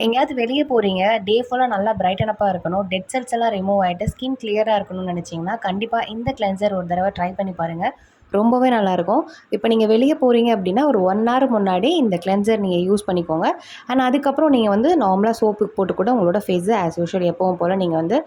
எங்கேயாவது வெளியே போகிறீங்க டே ஃபுல்லாக நல்லா பிரைட்டனப்பாக இருக்கணும் டெட் செல்ஸ் எல்லாம் ரிமூவ் ஆகிட்டு ஸ்கின் கிளியராக இருக்கணும்னு நினச்சிங்கன்னா கண்டிப்பாக இந்த கிளென்சர் ஒரு தடவை ட்ரை பண்ணி பாருங்கள் ரொம்பவே நல்லாயிருக்கும் இப்போ நீங்கள் வெளியே போகிறீங்க அப்படின்னா ஒரு ஒன் ஹவர் முன்னாடி இந்த கிளென்சர் நீங்கள் யூஸ் பண்ணிக்கோங்க. அண்ட் அதுக்கப்புறம் நீங்கள் வந்து நார்மலாக சோப்பு போட்டு கூட உங்களோட ஃபேஸை ஆஸ் யூஷுவல் எப்பவும் போல் நீங்கள் வந்து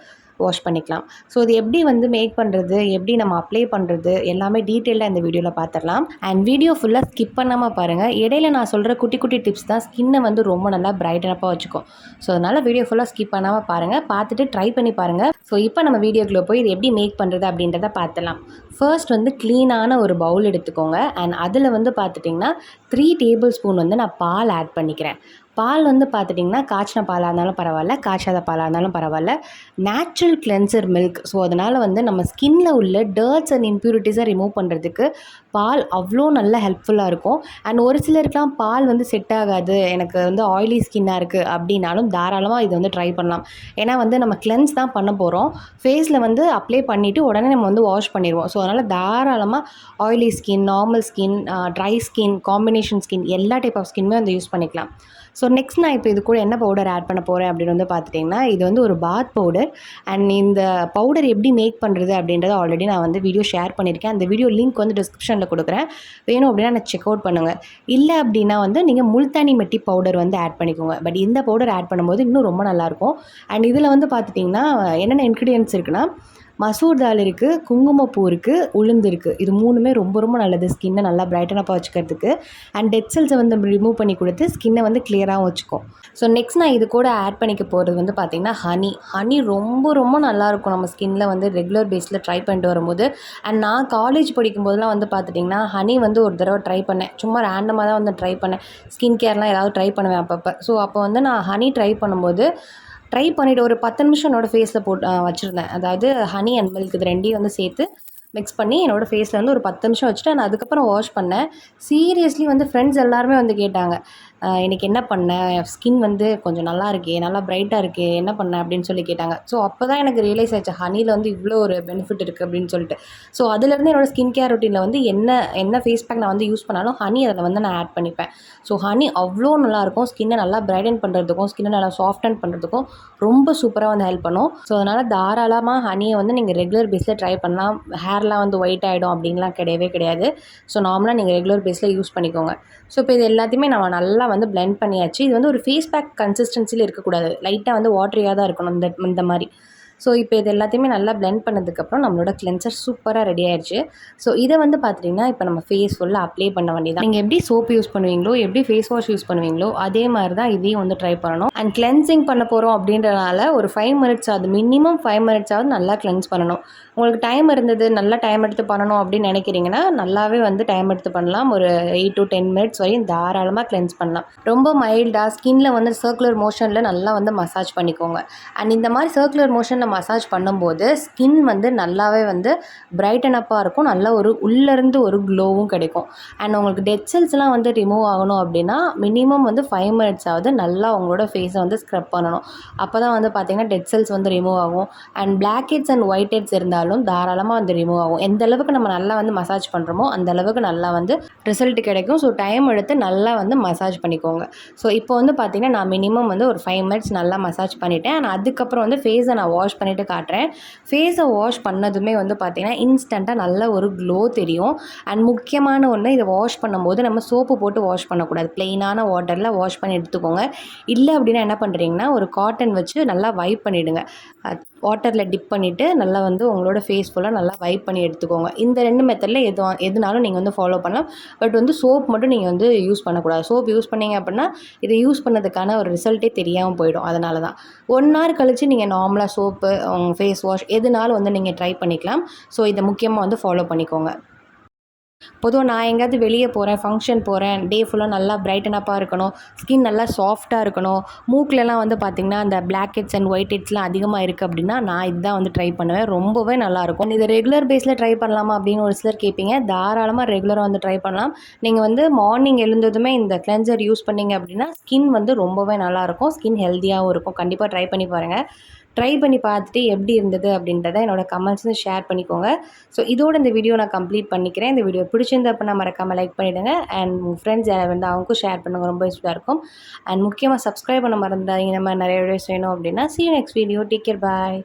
வாஷ் பண்ணிக்கலாம். ஸோ இது எப்படி வந்து மேக் பண்ணுறது எப்படி நம்ம அப்ளை பண்ணுறது எல்லாமே டீட்டெயிலாக இந்த வீடியோவில் பார்த்துடலாம் அண்ட் வீடியோ ஃபுல்லாக ஸ்கிப் பண்ணாமல் பாருங்கள் இடையில நான் சொல்கிற குட்டி குட்டி டிப்ஸ் தான் ஸ்கின்னை வந்து ரொம்ப நல்லா பிரைட்டனப்பாக வச்சுக்கும். ஸோ அதனால் வீடியோ ஃபுல்லாக ஸ்கிப் பண்ணாமல் பாருங்கள் பார்த்துட்டு ட்ரை பண்ணி பாருங்கள் ஸோ இப்போ நம்ம வீடியோக்குள்ளே போய் இது எப்படி மேக் பண்ணுறது அப்படின்றத பார்த்துலாம் ஃபர்ஸ்ட் வந்து க்ளீனான ஒரு பவுல் எடுத்துக்கோங்க. அண்ட் அதில் வந்து பார்த்துட்டிங்கன்னா த்ரீ டேபிள் ஸ்பூன் வந்து நான் பால் ஆட் பண்ணிக்கிறேன். பால் வந்து பார்த்துட்டிங்கன்னா காய்ச்சின பாலாக இருந்தாலும் பரவாயில்ல காய்ச்சாத பாலாக இருந்தாலும் பரவாயில்ல. நேச்சுரல் கிளென்சர் மில்க் ஸோ அதனால் வந்து நம்ம ஸ்கின்ல உள்ள டர்ட்ஸ் அண்ட் இம்ப்யூரிட்டிஸை ரிமூவ் பண்ணுறதுக்கு பால் அவ்வளோ நல்ல ஹெல்ப்ஃபுல்லாக இருக்கும். அண்ட் ஒரு சிலருக்குலாம் பால் வந்து செட் ஆகாது. எனக்கு வந்து ஆயிலி ஸ்கின்னாக இருக்குது அப்படின்னாலும் தாராளமாக இதை வந்து ட்ரை பண்ணலாம். ஏன்னா வந்து நம்ம கிளென்ஸ் தான் பண்ண போகிறோம் ஃபேஸில் வந்து அப்ளை பண்ணிவிட்டு உடனே நம்ம வந்து வாஷ் பண்ணிடுவோம். ஸோ அதனால் தாராளமாக oily skin normal skin dry skin combination skin எல்லா டைப் ஆஃப் ஸ்கின்மே வந்து யூஸ் பண்ணிக்கலாம். ஸோ நெக்ஸ்ட் நான் இப்போ இது கூட என்ன பவுடர் ஆட் பண்ண போகிறேன் அப்படின்னு வந்து பார்த்துட்டிங்கன்னா இது வந்து ஒரு பாத் பவுடர் அண்ட் இந்த பவுடர் எப்படி மேக் பண்ணுறது அப்படின்றத ஆல்ரெடி நான் வந்து வீடியோ ஷேர் பண்ணியிருக்கேன். அந்த வீடியோ லிங்க் வந்து டிஸ்கிரிப்ஷனில் கொடுக்குறேன். வேணும் அப்படின்னா நான் செக் அவுட் பண்ணுங்கள் இல்லை அப்படின்னா வந்து நீங்கள் முல்தானி மெட்டி பவுடர் வந்து ஆட் பண்ணிக்கோங்க. பட் இந்த பவுடர் ஆட் பண்ணும்போது இன்னும் ரொம்ப நல்லாயிருக்கும் அண்ட் இதில் வந்து பார்த்துட்டிங்கன்னா என்னென்ன இன்க்ரீடியன்ஸ் இருக்குன்னா மசூர் தால் இருக்குது குங்குமப்பூ இருக்குது உளுந்து இருக்குது இது மூணுமே ரொம்ப ரொம்ப நல்லது. ஸ்கின்னை நல்லா பிரைட்டனப்பாக வச்சுக்கிறதுக்கு அண்ட் டெட் செல்ஸை வந்து ரிமூவ் பண்ணி கொடுத்து ஸ்கின்னை வந்து கிளியராகவும் வச்சுக்கும் ஸோ நெக்ஸ்ட் நான் இது கூட ஆட் பண்ணிக்க போகிறது வந்து பார்த்திங்கன்னா ஹனி ஹனி ரொம்ப ரொம்ப நல்லாயிருக்கும் நம்ம ஸ்கின்னில் வந்து ரெகுலர் பேஸில் ட்ரை பண்ணிட்டு வரும்போது. அண்ட் நான் காலேஜ் படிக்கும்போதெல்லாம் வந்து பார்த்துட்டிங்கன்னா ஹனி வந்து ஒரு தடவை ட்ரை பண்ணேன். சும்மா ரேண்டமாக தான் வந்து ட்ரை பண்ணேன். ஸ்கின் கேர்லாம் ஏதாவது ட்ரை பண்ணுவேன் அப்பப்போ. ஸோ அப்போ வந்து நான் ஹனி ட்ரை பண்ணும்போது ட்ரை பண்ணிவிட்டு ஒரு பத்து நிமிஷம் என்னோடய ஃபேஸில் போட்டு வச்சுருந்தேன். அதாவது ஹனி அண்ட் மில்க் இது ரெண்டையும் வந்து சேர்த்து மிக்ஸ் பண்ணி என்னோடய ஃபேஸில் வந்து ஒரு பத்து நிமிஷம் வச்சுட்டு நான் அதுக்கப்புறம் வாஷ் பண்ணேன். சீரியஸ்லி வந்து ஃப்ரெண்ட்ஸ் எல்லாருமே வந்து கேட்டாங்க. இன்றைக்கி என்ன பண்ண? ஸ்கின் வந்து கொஞ்சம் நல்லா இருக்கே நல்லா ப்ரைட்டாக இருக்கே என்ன பண்ண? அப்படின்னு சொல்லி கேட்டாங்க. ஸோ அப்போ தான் எனக்கு ரியலைஸ் ஆச்சு ஹனியில் வந்து இவ்வளோ ஒரு பெனிஃபிட் இருக்குது அப்படின்னு சொல்லிட்டு. ஸோ அதுலேருந்து என்னோடய ஸ்கின் கேர் ரொட்டீனில் வந்து என்ன என்ன ஃபேஸ் பேக் நான் வந்து யூஸ் பண்ணாலும் ஹனி அதில் வந்து நான் ஆட் பண்ணிப்பேன். ஸோ ஹனி அவ்வளோ நல்லாயிருக்கும் ஸ்கின்னை நல்லா ப்ரைடன் பண்ணுறதுக்கும் ஸ்கின்னை நல்லா சாஃப்டன் பண்ணுறதுக்கும் ரொம்ப சூப்பராக வந்து ஹெல்ப் பண்ணும். ஸோ அதனால் தாராளமாக ஹனியை வந்து நீங்கள் ரெகுலர் பேஸில் ட்ரை பண்ணலாம். ஹேர்லாம் வந்து ஒயிட் ஆகிடும் அப்படின்லாம் கிடையவே கிடையாது. ஸோ நார்மலாக நீங்கள் ரெகுலர் பேஸில் யூஸ் பண்ணிக்கோங்க. ஸோ இப்போ இது எல்லாத்தையுமே நம்ம நல்லா வந்து பிளெண்ட் பண்ணியாச்சு. இது வந்து ஒரு ஃபேஸ் பேக் கன்சிஸ்டன்சியில் இருக்கக்கூடாது. லைட்டாக வந்து வாட்டரியாக தான் இருக்கணும் இந்த இந்த மாதிரி. ஸோ இப்போ இது எல்லாத்தையுமே நல்லா பிளெண்ட் பண்ணதுக்கப்புறம் நம்மளோட கிளென்சர் சூப்பராக ரெடி ஆயிடுச்சு. ஸோ இதை வந்து பார்த்துட்டிங்கன்னா இப்போ நம்ம ஃபேஸ் ஃபுல்லாக அப்ளை பண்ண வேண்டியதான் நீங்கள் எப்படி சோப் யூஸ் பண்ணுவீங்களோ எப்படி ஃபேஸ் வாஷ் யூஸ் பண்ணுவீங்களோ அதே மாதிரி தான் இதையும் வந்து ட்ரை பண்ணணும். அண்ட் கிளென்சிங் பண்ண போகிறோம் அப்படின்றனால ஒரு ஃபைவ் மினிட்ஸ் ஆகுது மினிமம் ஃபைவ் மினிட்ஸ் ஆகுது நல்லா கிளென்ஸ் பண்ணணும். உங்களுக்கு டைம் இருந்தது நல்லா டைம் எடுத்து பண்ணணும் அப்படின்னு நினைக்கிறீங்கன்னா நல்லாவே வந்து டைம் எடுத்து பண்ணலாம். ஒரு எயிட் டு டென் மினிட்ஸ் வரையும் தாராளமாக கிளென்ஸ் பண்ணலாம். ரொம்ப மைல்டாக ஸ்கின்ல வந்து சர்க்குலர் மோஷனில் நல்லா வந்து மசாஜ் பண்ணிக்கோங்க. அண்ட் இந்த மாதிரி சர்க்குலர் மோஷனில் மசாஜ் பண்ணும்போது ஸ்கின் வந்து நல்லாவே வந்து பிரைட்டன் அப்பாக இருக்கும். நல்ல ஒரு உள்ளேருந்து ஒரு க்ளோவும் கிடைக்கும். அண்ட் உங்களுக்கு டெட் செல்ஸ்லாம் வந்து ரிமூவ் ஆகணும் அப்படின்னா மினிமம் வந்து ஃபைவ் மினிட்ஸ் ஆகுது நல்லா உங்களோட ஃபேஸை வந்து ஸ்க்ரப் பண்ணணும். அப்போ தான் வந்து பார்த்திங்கன்னா டெட் செல்ஸ் வந்து ரிமூவ் ஆகும். And blackheads and whiteheads இருந்தாலும் தாராளமாக வந்து ரிமூவ் ஆகும். எந்த அளவுக்கு நம்ம நல்லா வந்து மசாஜ் பண்ணுறோமோ அந்த அளவுக்கு நல்லா வந்து ரிசல்ட் கிடைக்கும். ஸோ டைம் எடுத்து நல்லா வந்து மசாஜ் பண்ணிக்கோங்க. ஸோ இப்போ வந்து பார்த்திங்கன்னா நான் மினிமம் வந்து ஒரு ஃபைவ் மினிட்ஸ் நல்லா மசாஜ் பண்ணிவிட்டேன் அண்ட் அதுக்கப்புறம் வந்து ஃபேஸை நான் வாஷ் பண்ணிவிட்டு காட்டுறேன். ஃபேஸை வாஷ் பண்ணதுமே வந்து பார்த்திங்கன்னா இன்ஸ்டண்ட்டாக நல்ல ஒரு க்ளோ தெரியும். அண்ட் முக்கியமான ஒன்று இதை வாஷ் பண்ணும்போது நம்ம சோப்பு போட்டு வாஷ் பண்ணக்கூடாது. ப்ளெயினான வாட்டரில் வாஷ் பண்ணி எடுத்துக்கோங்க. இல்லை அப்படின்னா என்ன பண்ணுறீங்கன்னா ஒரு காட்டன் வச்சு நல்லா வைப் பண்ணிவிடுங்க வாட்டரில் டிப் பண்ணிவிட்டு நல்லா வந்து உங்களோட ஃபேஸ் ஃபுல்லாக நல்லா வைப் பண்ணி எடுத்துக்கோங்க. இந்த ரெண்டு மெத்தடில் எது எதுனாலும் நீங்கள் வந்து ஃபாலோ பண்ணலாம். பட் வந்து சோப் மட்டும் நீங்கள் வந்து யூஸ் பண்ணக்கூடாது. சோப் யூஸ் பண்ணீங்க அப்படின்னா இதை யூஸ் பண்ணதுக்கான ஒரு ரிசல்ட்டே தெரியாமல் போயிடும். அதனால தான் ஒன் ஹவர் கழித்து நீங்கள் நார்மலாக சோப் சோப்பு ஃபேஸ் வாஷ் எதுனாலும் வந்து நீங்கள் ட்ரை பண்ணிக்கலாம். ஸோ இதை முக்கியமாக வந்து ஃபாலோ பண்ணிக்கோங்க. பொதுவாக நான் எங்கேயாவது வெளியே போகிறேன் ஃபங்க்ஷன் போகிறேன் டே ஃபுல்லாக நல்லா பிரைட்டனப்பாக இருக்கணும் ஸ்கின் நல்லா சாஃப்ட்டாக இருக்கணும் மூக்கிலலாம் வந்து பார்த்திங்கன்னா அந்த பிளாக் ஹெட்ஸ் அண்ட் ஒயிட் ஹெட்ஸ்லாம் அதிகமாக இருக்குது அப்படின்னா நான் இதுதான் வந்து ட்ரை பண்ணுவேன். ரொம்பவே நல்லாயிருக்கும் இதை ரெகுலர் பேஸில் ட்ரை பண்ணலாமா அப்படின்னு ஒரு சிலர் கேட்பீங்க தாராளமாக ரெகுலராக வந்து ட்ரை பண்ணலாம். நீங்கள் வந்து மார்னிங் எழுந்ததுமே இந்த கிளென்சர் யூஸ் பண்ணிங்க அப்படின்னா ஸ்கின் வந்து ரொம்பவே நல்லாயிருக்கும் ஸ்கின் ஹெல்த்தியாகவும் இருக்கும். கண்டிப்பாக ட்ரை பண்ணி பாருங்கள் ட்ரை பண்ணி பார்த்துட்டு எப்படி இருந்தது அப்படின்றத என்னோடய கமெண்ட்ஸும் ஷேர் பண்ணிக்கோங்க. ஸோ இதோட இந்த வீடியோ நான் கம்ப்ளீட் பண்ணிக்கிறேன். இந்த வீடியோ பிடிச்சிருந்த அப்படின்னா மறக்காமல் லைக் பண்ணிவிடுங்க அண்ட் உங்கள் ஃப்ரெண்ட்ஸ் வந்து அவங்களுக்கும் ஷேர் பண்ணுங்க. ரொம்ப யூஸ்ஃபுல்லாக இருக்கும். அண்ட் முக்கியமாக சப்ஸ்கிரைப் பண்ண மறந்துடாதீங்க. நம்ம நிறைய வீடியோஸ் வேணும் அப்படின்னா see you video take care bye